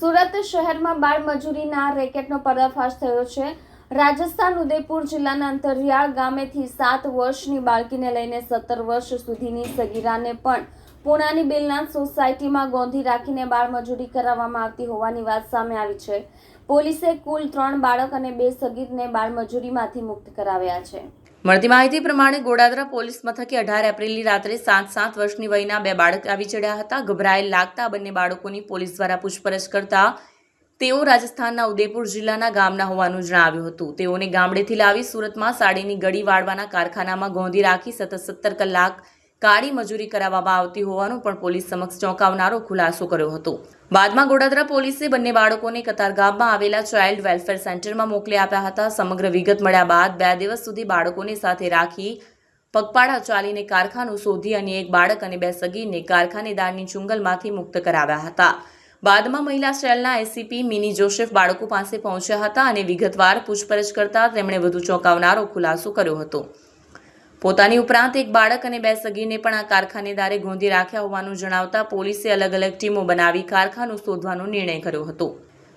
સુરત શહેરમાં બાળ મજૂરીના રેકેટનો પર્દાફાશ થયો છે. રાજસ્થાન ઉદયપુર જિલ્લાના અંતરિયાળ ગામેથી સાત વર્ષની બાળકીને લઈને સત્તર વર્ષ સુધીની સગીરાને પણ પુણાની બેલના સોસાયટીમાં ગોંધી રાખીને બાળ મજૂરી કરાવવામાં આવતી હોવાની વાત સામે આવી છે. પોલીસે કુલ ત્રણ બાળક અને બે સગીરને બાળ મજૂરીમાંથી મુક્ત કરાવ્યા છે. મળતી માહિતી પ્રમાણે ગોડાદરા પોલીસ મથકે અઢાર એપ્રિલની રાત્રે સાત સાત વર્ષની વયના બે બાળક આવી ચડ્યા હતા. ગભરાયેલ લાગતા બંને બાળકોની પોલીસ દ્વારા પૂછપરછ કરતા તેઓ રાજસ્થાનના ઉદયપુર જિલ્લાના ગામના હોવાનું જણાવ્યું હતું. તેઓને ગામડેથી લાવી સુરતમાં સાડીની ગળી વાળવાના કારખાનામાં ગોંધી રાખી સતત સત્તર કલાક કાળી મજૂરી કરાવવામાં આવતી હોવાનું પણ પોલીસ સમક્ષ ચોંકાવનારો ખુલાસો કર્યો હતો. બાદમાં ગોડાદરા પોલીસે બંને બાળકોને કતારગામમાં આવેલા ચાઇલ્ડ વેલફેર સેન્ટરમાં મોકલી આપ્યા હતા. સમગ્ર વિગત મળ્યા બાદ બે દિવસ સુધી બાળકોને સાથે રાખી પગપાળા ચાલીને કારખાનું શોધી અને એક બાળક અને બે સગીરને કારખાનેદારની ચુંગલમાંથી મુક્ત કરાવ્યા હતા. બાદમાં મહિલા સેલના એસીપી મિની જોસેફ બાળકો પાસે પહોંચ્યા હતા અને વિગતવાર પૂછપરછ કરતા તેમણે વધુ ચોંકાવનારો ખુલાસો કર્યો હતો. પોતાની ઉપરાંત એક બાળક અને બે સગીરને પણ આ કારખાનેદારે ગોંધી રાખ્યા હોવાનું જણાવતા પોલીસે અલગ અલગ ટીમો બનાવી કારખાનું શોધવાનો નિર્ણય કર્યો હતો.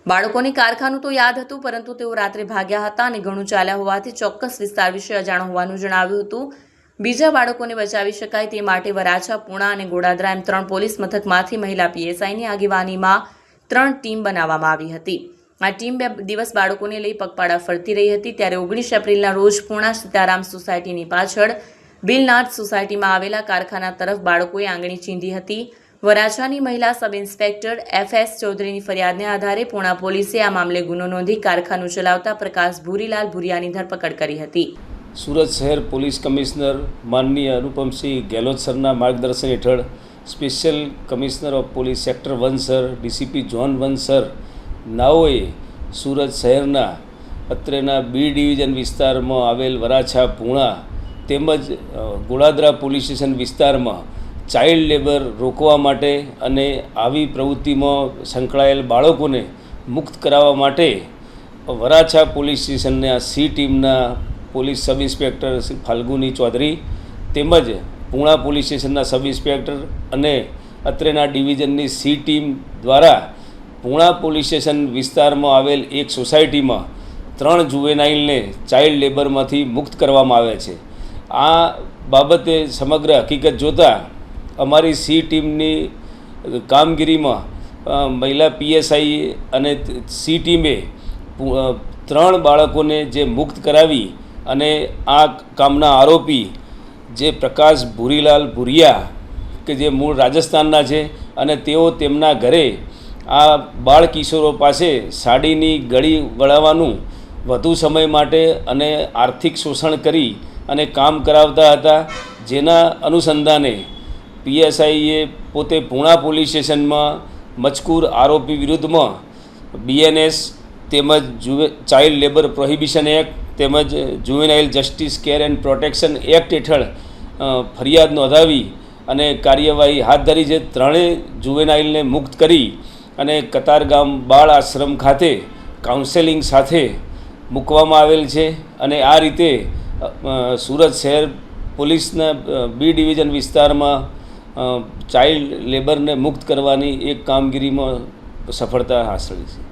બાળકોને કારખાનું તો યાદ હતું, પરંતુ તેઓ રાત્રે ભાગ્યા હતા અને ઘણું ચાલ્યા હોવાથી ચોક્કસ વિસ્તાર વિશે અજાણ હોવાનું જણાવ્યું હતું. બીજા બાળકોને બચાવી શકાય તે માટે વરાછા, પૂણા અને ગોડાદરા એમ ત્રણ પોલીસ મથકમાંથી મહિલા પીએસઆઈની આગેવાનીમાં ત્રણ ટીમ બનાવવામાં આવી હતી. આ ટીમ બે દિવસ બાળકોને લઈ પગપાળા ફરતી રહી હતી. ત્યારે ઓગણીસ એપ્રિલના રોજ પૂર્ણા સીતારામ સોસાયટીની પાછળ બિલનાથ સોસાયટીમાં આવેલા કારખાના તરફ બાળકોએ આંગળી ચીંધી હતી. વરાછાની મહિલા સબ ઇન્સ્પેક્ટર એફ એસ ચૌધરીની ફરિયાદને આધારે પૂણા પોલીસે આ મામલે ગુનો નોંધી કારખાનું ચલાવતા પ્રકાશ ભૂરીલાલ ભૂરિયાની ધરપકડ કરી હતી. સુરત શહેર પોલીસ કમિશનર માનનીય અનુપમસિંહ ગેહલોત સરના માર્ગદર્શન હેઠળ special commissioner of police sector one sir, DCP zone one sir નાઓએ Surat શહેરના અત્રેના બી ડિવિઝન વિસ્તારમાં આવેલ વરાછા, પૂણા તેમજ ગોળાદરા પોલીસ સ્ટેશન વિસ્તારમાં ચાઇલ્ડ લેબર રોકવા માટે અને આવી પ્રવૃત્તિમાં સંકળાયેલ બાળકોને મુક્ત કરાવવા માટે વરાછા પોલીસ સ્ટેશનના સી ટીમના police sub inspector Falguni Chaudhary તેમજ પૂણા પોલીસ સ્ટેશનના સબ ઇન્સ્પેક્ટર અને અત્રેના ડિવિઝનની સી ટીમ દ્વારા પૂણા પોલીસ સ્ટેશન વિસ્તારમાં આવેલ એક સોસાયટીમાં ત્રણ જુવેનાઇલને ચાઇલ્ડ લેબરમાંથી મુક્ત કરવામાં આવે છે. આ બાબતે સમગ્ર હકીકત જોતાં અમારી સી ટીમની કામગીરીમાં મહિલા પીએસઆઈ અને સી ટીમે ત્રણ બાળકોને જે મુક્ત કરાવી અને આ કામના આરોપી જે પ્રકાશ ભૂરીલાલ ભુરિયા, કે જે મૂળ રાજસ્થાનના છે અને તેઓ તેમના ઘરે આ બાળ કિશોરો પાસે સાડીની ગળી વળાવવાનું વધુ સમય માટે અને આર્થિક શોષણ કરી અને કામ કરાવતા હતા, જેના અનુસંધાને પીએસઆઈએ પોતે પૂણા પોલીસ સ્ટેશનમાં મજકૂર આરોપી વિરુદ્ધમાં બીએનએસ તેમજ જુવે, ચાઇલ્ડ લેબર પ્રોહિબિશન એક્ટ તેમજ juvenile justice care and protection act હેઠળ ફરિયાદ નોંધાવી અને કાર્યવાહી હાથ ધરી છે ત્રણેય જુવેનાઇલને મુક્ત કરી અને કતારગામ બાળ આશ્રમ ખાતે કાઉન્સેલિંગ સાથે મૂકવામાં આવેલ છે અને આ રીતે સુરત શહેર પોલીસના બી ડિવિઝન વિસ્તારમાં ચાઇલ્ડ લેબરને મુક્ત કરવાની એક કામગીરીમાં સફળતા હાંસળી છે.